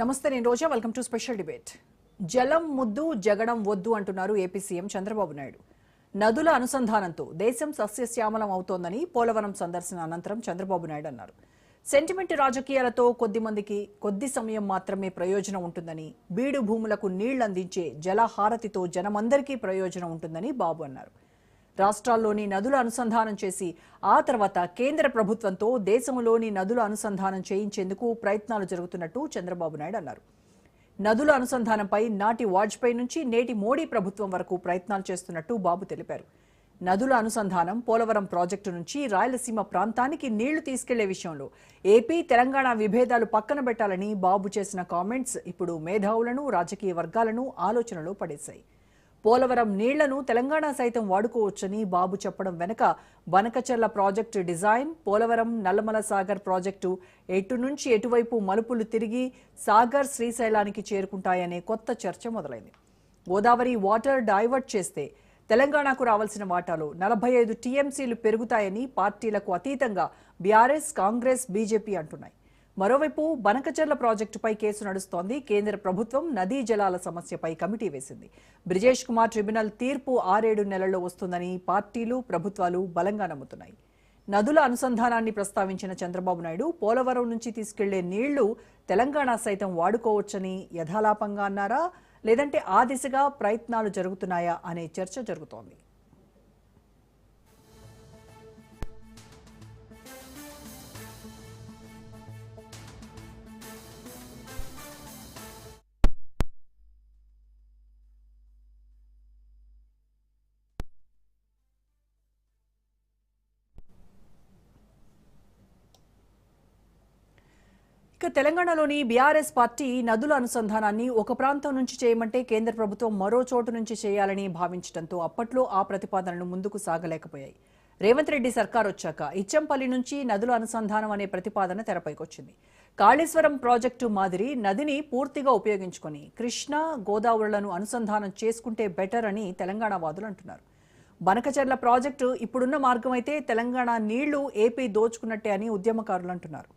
నమస్తే నేను Roja. Welcome to special debate. జలం ముద్దు జగడం వద్దు అంటున్నారు ఏపీ సీఎం చంద్రబాబు నాయుడు. నదుల అనుసంధానంతో దేశం సస్యశ్యామలం అవుతోందని పోలవరం సందర్శన అనంతరం చంద్రబాబు నాయుడు అన్నారు. సెంటిమెంట్ రాజకీయాలతో కొద్ది మందికి కొద్ది సమయం మాత్రమే ప్రయోజనం ఉంటుందని బీడు భూములకు నీళ్ళందించే జలహారతితో జనమందరికీ ప్రయోజనం ఉంటుందని బాబు అన్నారు. రాష్ట్రాల్లోని నదుల అనుసంధానం చేసి ఆ తర్వాత కేంద్ర ప్రభుత్వంతో దేశంలోని నదుల అనుసంధానం చేయించేందుకు ప్రయత్నాలు జరుగుతున్నట్టు చంద్రబాబు నాయుడు అన్నారు. నదుల అనుసంధానంపై నాటి వాజ్పేయి నుంచి నేటి మోడీ ప్రభుత్వం వరకు ప్రయత్నాలు చేస్తున్నట్టు బాబు తెలిపారు. నదుల అనుసంధానం పోలవరం ప్రాజెక్టు నుంచి రాయలసీమ ప్రాంతానికి నీళ్ళు తీసుకెళ్ళే విషయంలో ఏపీ తెలంగాణ విభేదాలు పక్కన పెట్టాలని బాబు చేసిన కామెంట్స్ ఇప్పుడు మేధావులను రాజకీయ వర్గాలను ఆలోచనలో పడేశాయి. పోలవరం నీళ్ళను తెలంగాణ సైతం వాడుకోవచ్చని బాబు చెప్పడం వెనుక Banakacherla project design Polavaram Nallamala Sagar project ఎటు నుంచి ఎటువైపు మలుపులు తిరిగి సాగర్ శ్రీశైలానికి చేరుకుంటాయనే కొత్త చర్చ మొదలైంది. గోదావరి వాటర్ డైవర్ట్ చేస్తే తెలంగాణకు రావాల్సిన వాటాలో నలభై ఐదు టీఎంసీలు పెరుగుతాయని పార్టీలకు అతీతంగా బీఆర్ఎస్ కాంగ్రెస్ బీజేపీ అంటున్నాయి. మరోవైపు బనకచర్ల ప్రాజెక్టుపై కేసు నడుస్తోంది. కేంద్ర ప్రభుత్వం నదీ జలాల సమస్యపై కమిటీ వేసింది. బ్రిజేష్ కుమార్ ట్రిబ్యునల్ తీర్పు ఆరేడు నెలల్లో వస్తుందని పార్టీలు ప్రభుత్వాలు బలంగా నమ్ముతున్నాయి. నదుల అనుసంధానాన్ని ప్రస్తావించిన చంద్రబాబు నాయుడు పోలవరం నుంచి తీసుకెళ్ళే నీళ్ళు తెలంగాణ సైతం వాడుకోవచ్చని యథాలాపంగా అన్నారా? లేదంటే ఆ దిశగా ప్రయత్నాలు జరుగుతున్నాయా అనే చర్చ జరుగుతోంది. ఇక తెలంగాణలోని బీఆర్ఎస్ పార్టీ నదుల అనుసంధానాన్ని ఒక ప్రాంతం నుంచి చేయమంటే కేంద్ర ప్రభుత్వం మరో చోటు నుంచి చేయాలని భావించడంతో అప్పట్లో ఆ ప్రతిపాదనలు ముందుకు సాగలేకపోయాయి. రేవంత్ రెడ్డి సర్కార్ వచ్చాక ఇచ్చంపల్లి నుంచి నదుల అనుసంధానం అనే ప్రతిపాదన తెరపైకొచ్చింది. కాళేశ్వరం ప్రాజెక్టు మాదిరి నదిని పూర్తిగా ఉపయోగించుకొని కృష్ణా గోదావరులను అనుసంధానం చేసుకుంటే బెటర్ అని తెలంగాణ వాదులు అంటున్నారు. బనకచర్ల ప్రాజెక్టు ఇప్పుడున్న మార్గం అయితే తెలంగాణ నీళ్ళు ఏపీ దోచుకున్నట్టే అని ఉద్యమకారులు అంటున్నారు.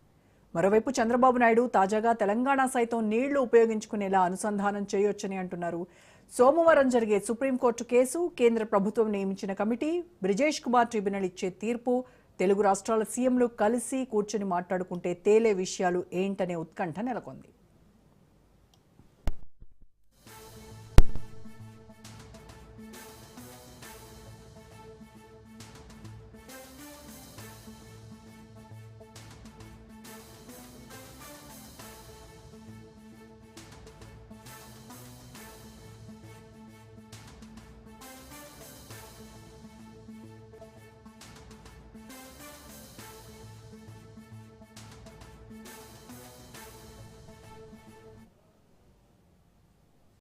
మరోవైపు చంద్రబాబు నాయుడు తాజాగా తెలంగాణ సైతం నీళ్ళు ఉపయోగించుకునేలా అనుసంధానం చేయొచ్చని అంటున్నారు. సోమవారం జరిగే సుప్రీంకోర్టు కేసు కేంద్ర ప్రభుత్వం నియమించిన కమిటీ బ్రిజేష్ కుమార్ ట్రిబ్యునల్ ఇచ్చే తీర్పు తెలుగు రాష్ట్రాల సీఎంలు కలిసి కూర్చొని మాట్లాడుకుంటే తేలే విషయాలు ఏంటనే ఉత్కంఠ నెలకొంది.